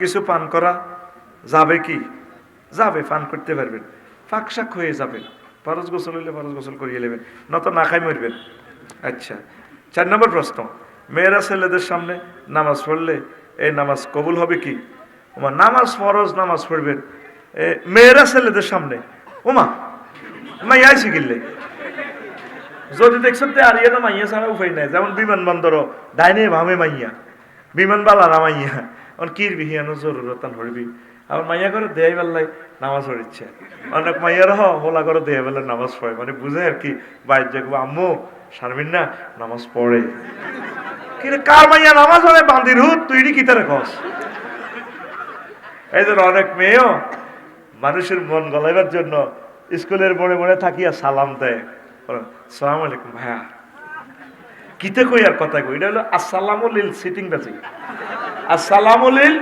কিছু পান করা যাবে কি? যাবে, পান করতে পারবেন। ফাঁকশাক হয়ে যাবেন ফরজ গোসল হইলে ফরজ গোসল করিয়ে নেবেন নত না খাই মরবেন। আচ্ছা চার নম্বর প্রশ্ন। মেয়েরা ছেলেদের সামনে নামাজ পড়লে এই নামাজ কবুল হবে কি? ওমা নামাজ ফরজ, নামাজ পড়বেন। মেয়েরা ছেলেদের সামনে। ওমা মাইয়াই শিখিলে যদি দেখছ তে আর ইয়ে না মাইয়া ছাড়া উপায় নাই। যেমন বিমানবন্দর ডাইনে ভামে মাইয়া। বিমান বালারা মাইয়া। অন আবার মাইয়া করে দেয় বেলায় নামাজ পড়িচ্ছে। অনেক মাইয়ার হ হোলা করে দেয় বেলায় নামাজ পড়ে। মানে বুঝে আর কি, বাইর দেখব আম্মু না, নামাজ পড়ে। কিন্তু কার মাইয়া নামাজ বান্দির তুই কি অনেক মেয়েও মানুষের মন গলাইবার জন্য স্কুলের মোড়ে মোড়ে থাকিয়া সালাম দেয়। সালাম আলাইকুম ভাইয়া। কিতে কই আর কথা কই? এটা হলো, আসসালামু লিল, সিটিং বাজি। আসসালামু লিল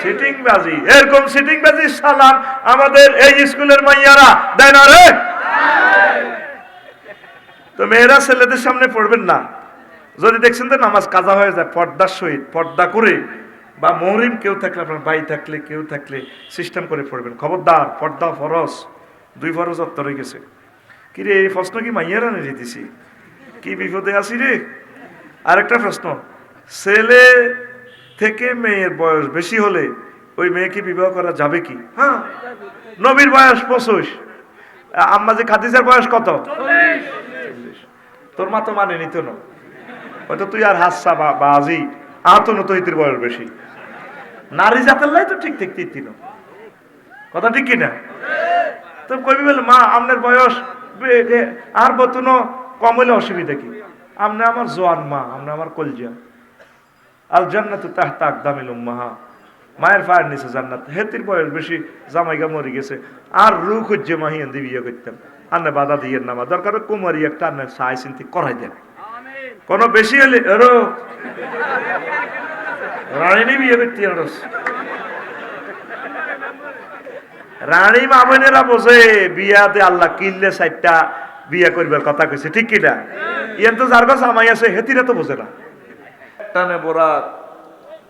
সিটিং বাজি এরকম সিটিং সালাম। আমাদের এই স্কুলের মাইয়ারা, দেয় না রে? তো মেয়েরা ছেলেদের সামনে পড়বেন না। যদি দেখছেন তো নামাজ কাজা হয়ে যায়, পর্দার সহিত, পর্দা করে, বা মহরিম কেউ থাকলে, আপনার ভাই থাকলে, কেউ থাকলে সিস্টেম করে পড়বেন। খবরদার, পর্দা ফরস দুই ফরজ অত্তর হয়ে গেছে। কি রে, এই প্রশ্ন কি মাইয়ারা নিয়ে দিছি কি বিপদে আছি রে? আরেকটা প্রশ্ন। ছেলে থেকে মেয়ের বয়স বেশি হলে ওই মেয়েকে বিবাহ করা যাবে কি? হ্যাঁ। নবীর বয়স পঁচিশ। আম্মা যে খাদিজার বয়স কত? তোর মা তো মানে নিত না। হয়তো তুই আর হাসা বা বাজি আর তো নত ইতির বয়স বেশি। নারী জাতের লাই তো ঠিক ঠিক তিন কথা ঠিক কিনা? তো কবি বলে মা আপনার বয়স আর বতুন কম হইলে অসুবিধা কি? আপনি আমার জোয়ান মা আপনি আমার কলজা। আল জান্নাত তাহতা আকদামিল উম্মাহা। মায়ের পায়ের নিচে জান্নাত। হেতির বয়স বেশি জামাইগা মরে গেছে। আর রু খুঁজে মাহিয়ান দিয়ে বিয়ে করতাম। আন্নে বাধা দিয়ে নামা দরকার কুমারি একটা আন্নে সাই চিন্তি করাই দেন। কোনো বেশি হলে এরো। রানী বিয়ে করতে আরস। রানী মামনেরা বোঝে বিয়াতে আল্লাহ কিনলে সাইটটা বিয়া করবার কথা কইছে। ঠিক কিনা? ইয়ান তো যার কাছে আমাই আছে হেতিরা তো বোঝে না। টানে বরা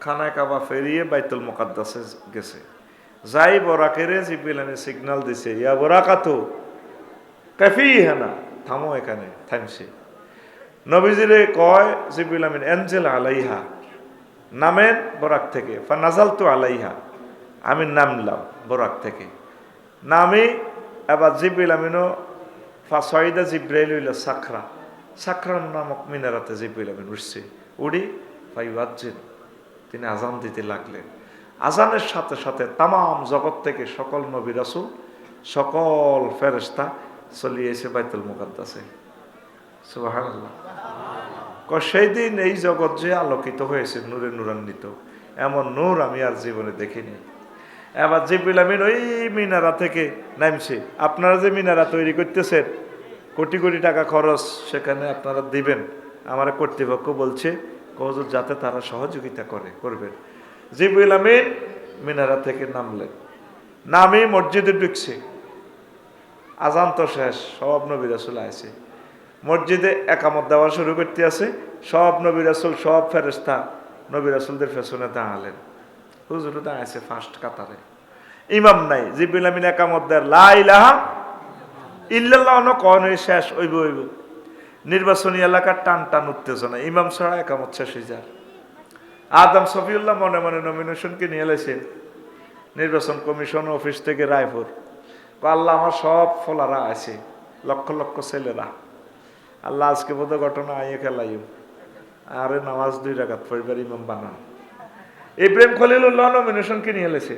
খানায় কাবা ফেরিয়ে বাইতুল মোকাদ্দাসে গেছে। যাই বরাকেরে জিপিলানে সিগন্যাল দিছে, ইয়া বরা কাতো কাফি হেনা থামো এখানে, থামছে। নবীজিরে কয় জিবিল আমিন, এনজেল আলাইহা, নামেন বরাক থেকে ফা নাজাল তো আলাইহা, আমি নামলাম বরাক থেকে। নামি এবার জিবিল আমিনও ফা সয়দা জিব্রাইল হইল সাখরা সাখরান নামক মিনারাতে জিবিল আমিন উঠছে। উড়ি ফাই ওয়াজ্জিন তিনি আজান দিতে লাগলেন। আজানের সাথে সাথে তামাম জগৎ থেকে সকল নবী রাসূল, সকল ফেরেশতা চলিয়ে এসে বাইতুল মুকাদ্দাসে। ক সেই দিন এই জগৎ যে আলোকিত হয়েছে, নূরে নূরান্বিত, এমন নূর আমি আর জীবনে দেখিনি। এবার জিবিল আমিন ওই মিনারা থেকে নামছে। আপনারা যে মিনারা তৈরি করতেছেন, কোটি কোটি টাকা খরচ সেখানে আপনারা দিবেন। আমার কর্তৃপক্ষ বলছে কহজুর যাতে তারা সহযোগিতা করে করবেন জিবুল আমিন মিনারা থেকে নামলেন। নামে মসজিদে ঢুকছে। আজান তো শেষ, সব নবী রাসুল আছে মসজিদে একামত দেওয়া শুরু করতে আছে, সব নবী রাসুল, সব ফেরেস্তা নবী রাসুলদের পেছনে দাঁড়ালেন। হুজুর দাঁড়াইছে ফার্স্ট কাতারে। ইমাম নাই জিবিল আমিন একামত দেয় লাইলাহা ইল্লাল্লাহ ন কন শেষ ওইব ওইব নির্বাচনী এলাকার টান টান উত্তেজনা। ইমাম ছাড়া একামত যায়। আদম সফিউল্লাহ মনে মনে নমিনেশনকে নিয়ে এলেছে নির্বাচন কমিশন অফিস থেকে রায়পুর। আল্লাহ আমার সব ফলারা আছে, লক্ষ লক্ষ ছেলেরা। আল্লাহ আজকে বোধ ঘটনা আইয়ে খেলাইও আরে নামাজ দুই রাখাত পরিবার ইমাম বানান। ইব্রাহিম খলিলুল্লাহ নমিনেশনকে নিয়ে এলেছে।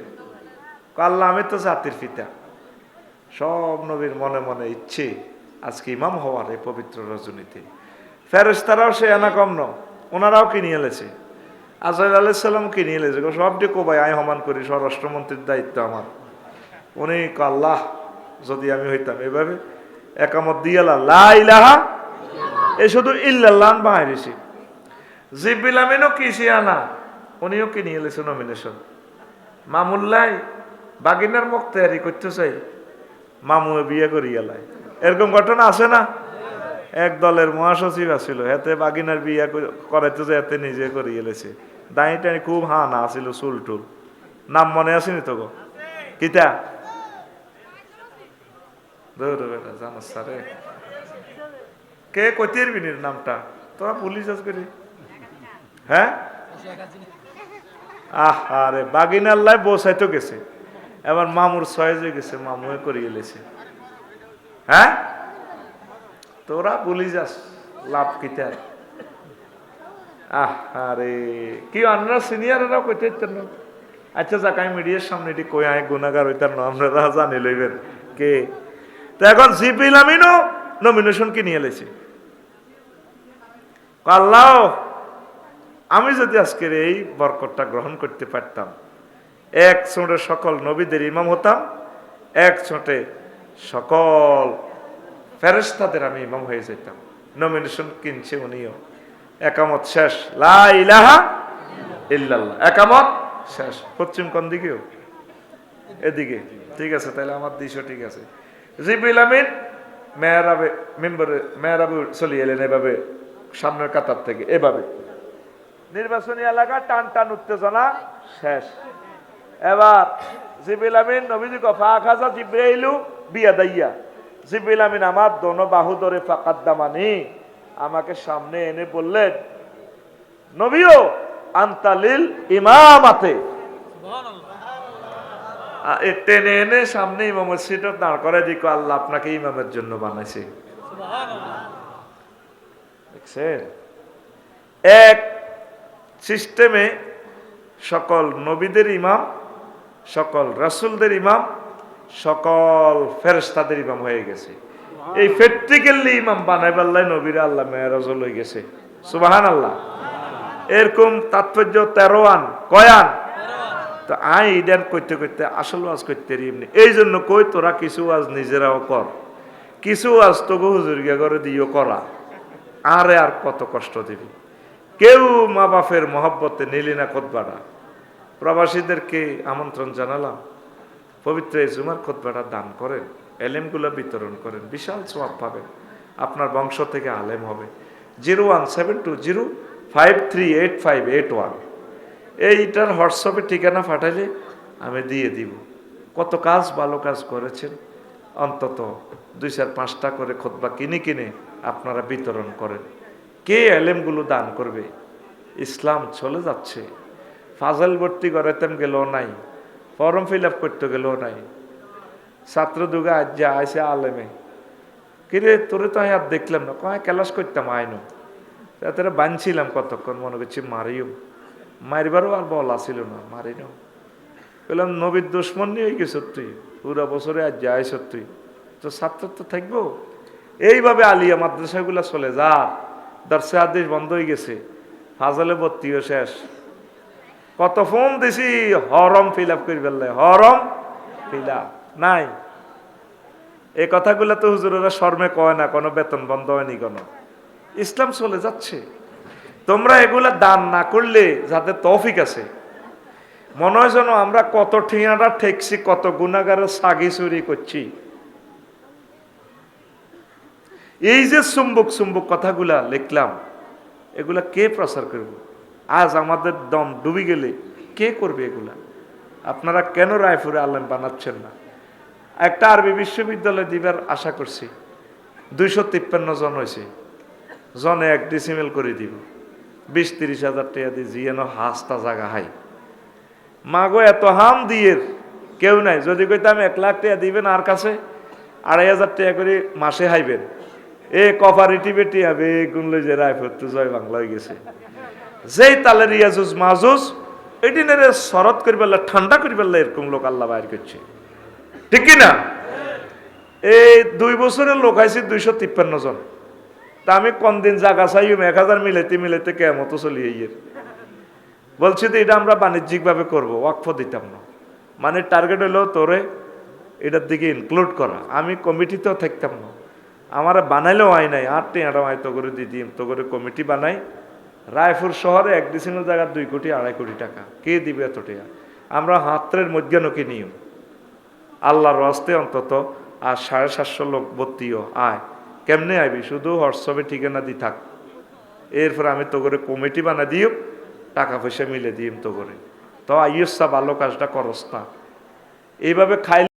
আল্লাহ আমি তো জাতির পিতা। সব নবীর মনে মনে ইচ্ছে আজকে ইমাম হওয়ার এই পবিত্র রজনীতে। ফেরেস্তারাও সে এনা কম ন ওনারাও কিনে এলেছে আজহার আলাইসাল্লাম কিনে এলেছে? সবটি কোবাই আয় হমান করি, স্বরাষ্ট্রমন্ত্রীর দায়িত্ব আমার। উনি ক আল্লাহ, যদি আমি হইতাম এভাবে, একামত দিয়ালা লা ইলাহা এ শুধু ইল্লাল্লাহ বাহাইছি জিবিল আমিনও কিসি আনা উনিও কিনে এলেছে নমিনেশন মামুল্লাই বাগিনার মুখ তৈরি করতে চাই মামু বিয়ে করি গেলায় এরকম ঘটনা আছে না? এক দলের মহাসচিব আছিল এতে বাগিনার বিয়ে করাইতে যে এতে নিজে করি গেলেছে দাঁড়ি টানি খুব হানা আছিল চুল টুল। নাম মনে আসেনি তো গো কিতা? দৌড় বেটা জানো স্যারে কে কতির বিনির নামটা? তোরা পুলিশ আজ করি হ্যাঁ? আহ বাগিনার লাই বসাইতো গেছে। এবার মামুর সয়েজে গেছে, মামুয়ে করিয়ে লেছে। হ্যাঁ? তোরা পুলিশ যাস, লাভ কিতার আহ আরে কি আপনারা সিনিয়ররাও কইতে না? আচ্ছা যাক, আমি মিডিয়ার সামনে এটি কই আয় গুণাগার হইতার না আপনারা জানি লইবেন। কে? তো এখন সিপিল আমিনও নমিনেশন কি নিয়ে লেছে? আল্লাহ, আমি যদি আজকের এই বরকতটা গ্রহণ করতে পারতাম, এক ছোটে সকল নবীদের ইমাম হতাম, এক ছোটে সকল ফেরেস্তাদের আমি ইমাম হয়ে যেতাম। নমিনেশন কিনছে উনিও। একামত শেষ। লা ইলাহা ইল্লাল্লাহ। একামত শেষ। পশ্চিম কোন দিকেও? এদিকে। ঠিক আছে, তাহলে আমার দৃশ্য ঠিক আছে। জিবিল আমিন মেহরাবে, মেম্বারে, মেহরাবে চলে এলেন এভাবে, সামনের কাতার থেকে, এভাবে। নির্বাচনী এলাকা টান টান উত্তেজনা শেষ। এবার জিবিল আমিন নবীজি কফা খাজা জিব্রাইলু বিয়া দাইয়া জিবিল আমিন আমার দোনো বাহু ধরে ফাকাদ্দামানি আমাকে সামনে এনে বললেন, নবীও, আন্তালিল ইমামাতে। টেনে এনে সামনে ইমামের সিটে দাঁড় করে দিক আল্লাহ আপনাকে ইমামের জন্য বানাইছে। এক সিস্টেমে সকল নবীদের ইমাম, সকল রাসুলদের ইমাম সকল ফেরেস্তাদের ইমাম হয়ে গেছে। এই প্র্যাকটিক্যালি ইমাম বানাই পাল্লাই নবীরা আল্লাহ মেয়ারাজ হয়ে গেছে। সুবাহান আল্লাহ এরকম তাৎপর্য তেরো আন। কয়ান তো আই ইডেন করতে করতে আসল ওয়াজ করতে এমনি। এই জন্য কই তোরা কিছু ওয়াজ নিজেরাও কর। কিছু ওয়াজ তোকে হুজুর গিয়া করে দিও করা। আরে আর কত কষ্ট দিবি। কেউ মা বাপের মহব্বতে নিলি না খোদবাটা প্রবাসীদেরকে আমন্ত্রণ জানালাম। পবিত্র জুমার খোদবাটা দান করেন, এলেমগুলো বিতরণ করেন, বিশাল সোয়াব পাবেন। আপনার বংশ থেকে আলেম হবে। Zero one seven two zero five three eight five eight one. এইটার হোয়াটসঅ্যাপে ঠিকানা পাঠাইলে আমি দিয়ে দিব। কত কাজ, ভালো কাজ করেছেন। অন্তত দুই চার পাঁচটা করে খোদবা কিনে কিনে আপনারা বিতরণ করেন। কে এলেমগুলো দান করবে? ইসলাম চলে যাচ্ছে। ফাজাল ভর্তি করাতেন গেলেও নাই। ফর্ম ফিল আপ করতে গেলেও নাই। ছাত্র দুগা আজ যা আইসে আলেমে কিরে তোরে তো আর দেখলাম না। কয়, ক্লাস করতাম আইনো। তাতে বানছিলাম কতক্ষণ, মনে করছি মারিও মারবারও আর বল আসিল না মারি না বললাম, নবীর দুশ্মন নিয়ে গেছ তুই, পুরা বছরে আজ যাই তুই। তো ছাত্র তো থাকব? এইভাবে আলিয়া মাদ্রাসাগুলো চলে যা। দর্শে আদেশ বন্ধ হয়ে গেছে। ফাজলে ভর্তিও শেষ। কত ফোন দিছি, হরম ফিল আপ করি ফেললে, হরম ফিল আপ নাই। এই কথাগুলো তো হুজুরেরা শর্মে কয় না, কোনো বেতন বন্ধ হয়নি কোনো। ইসলাম চলে যাচ্ছে। তোমরা এগুলা দান না করলে যাদের তৌফিক আছে। মনে হয় যেন আমরা কত ঠিয়াটা ঠেকছি, কত গুণাগারের সাগি চুরি করছি। এই যে চুম্বক চুম্বক কথাগুলা লিখলাম, এগুলা কে প্রচার করব? আজ আমাদের দম ডুবি গেলে কে করবে এগুলা? আপনারা কেন রায়পুরে আলেম বানাচ্ছেন না? একটা আরবি বিশ্ববিদ্যালয় দিবার আশা করছি, দুইশো তিপ্পান্ন জন হয়েছে। জনে এক ডিসিমেল করে দিব। বিশ তিরিশ হাজার টাকা দিয়ে জিয়েন হাসটা জাগা হাই মাগো এত হাম দিয়ে কেউ নাই। যদি কইতাম এক লাখ টাকা দিবেন আর কাছে, আড়াই হাজার টাকা করে মাসে হাইবেন। এ কপারেটিভে টিয়াবে গুনলে যে রায়পুর তো জয় বাংলা হয়ে গেছে। যেই তালের ইয়াজুজ মাজুজ এদিনের শরৎ করি পেলে ঠান্ডা করি পেলে এরকম লোক আল্লাহ বাইর করছে। ঠিক কি না? এই দুই বছরের লোক আইছে দুইশো তিপ্পান্ন জন। তা আমি কোন দিন জাগা চাইম এক হাজার মিলাইতে মিলাইতে কেমত চলি ইয়ের বলছি তো এটা আমরা বাণিজ্যিকভাবে করব, ওয়াকফ দিতাম না। মানে টার্গেট হলো তোরে এটার দিকে ইনক্লুড করা। আমি কমিটিতেও থাকতাম না। আমার বানাইলেও আয় নাই। আর টিয়াটা আয় তো করে দিদি তো করে কমিটি বানাই। রায়পুর শহরে এক ডিসিমেল জায়গার দুই কোটি, আড়াই কোটি টাকা। কে দিবে এত টাকা আমরা হাতের মধ্যে নকি নিও আল্লাহর হস্তে অন্তত আর সাড়ে সাতশো লোক ভর্তিও আয়। কেমনে আইবি? শুধু হোয়াটসঅ্যাপে ঠিকানা দি থাক। এরপর আমি তো করে কমিটি বানা দিও, টাকা পয়সা মিলে দিম তো করে তো আইসা ভালো কাজটা করস না। এইভাবে খাইলে